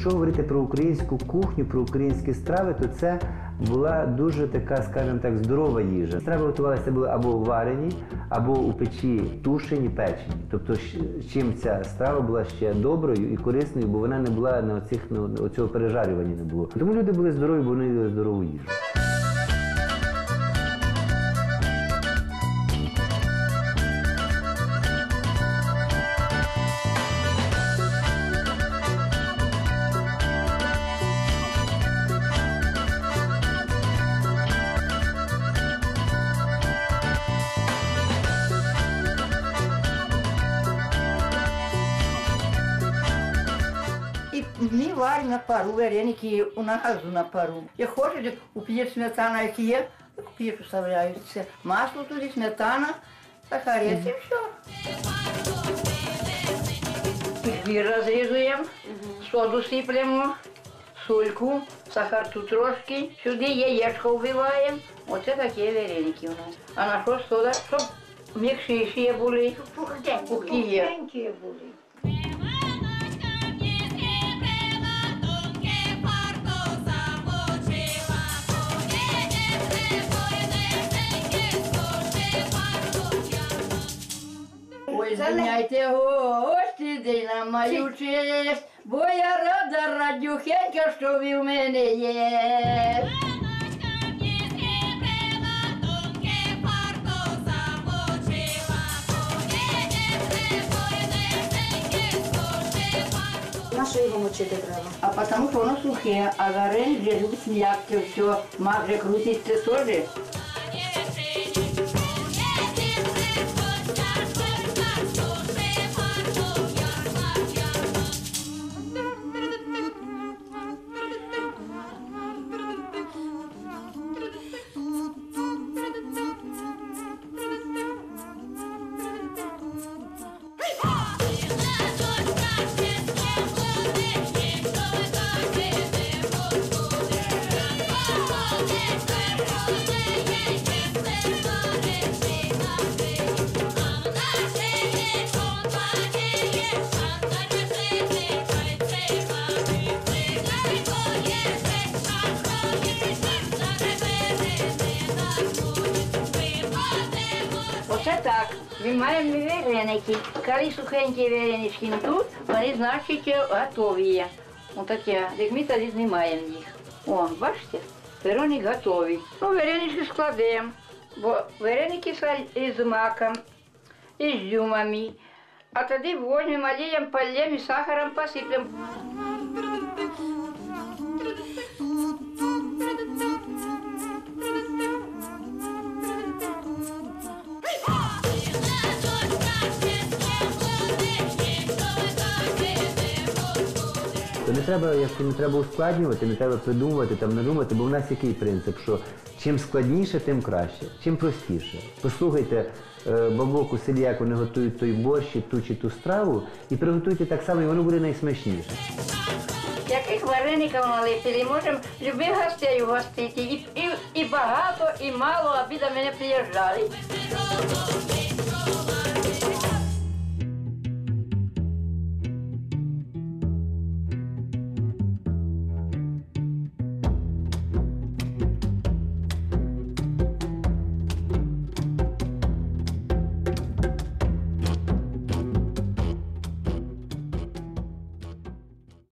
Якщо говорити про українську кухню, про українські страви, то це була дуже така, скажімо так, здорова їжа. Страви готувалися були або варені, або у печі тушені, печені. Тобто, чим ця страва була ще доброю і корисною, бо вона не була на оцих на оцього пережарювання не було. Тому люди були здорові, бо вони їли здорову їжу. Варимо на пару вареники у на газу на пару. Як хочете, у п'є сметана, як є, так у п'єш вставляється. Масло туди, сметана, сахарець і все. Дві розрізуємо, соду сиплемо, сольку, сахар тут трошки, сюди яєчко вбиваємо. Оце такі вареники у нас. А на що сода? Щоб м'якшіші були. Пухкі були. Ой, звиняйте, гості, день на мою честь, бо я рада, радюхенька, що ви в мене є. На що його мочити треба? А потому що воно сухе, а варень вже любить м'яке все. Мак же крутиться теж. так. Ми маємо вареники. Коли сухенькі варенички не тут, вони значить готові є. Отаке. Як ми тоді знімаємо їх. О, бачите? Тепер вони готові. Ну, варенички складемо. Бо вареники з- з маком, і з зюмами. А тоді возьмемо, олієм, полємо і сахаром посиплемо. Не треба, якщо не треба ускладнювати, не треба придумувати, там надумати, бо в нас який принцип, що чим складніше, тим краще, чим простіше. Послухайте е, бабок у селі, як вони готують той борщ, ту чи ту страву, і приготуйте так само, і воно буде найсмачніше. Яких вареників налепили, можемо любих гостей угостити. І, і, і багато, і мало, аби до мене приїжджали.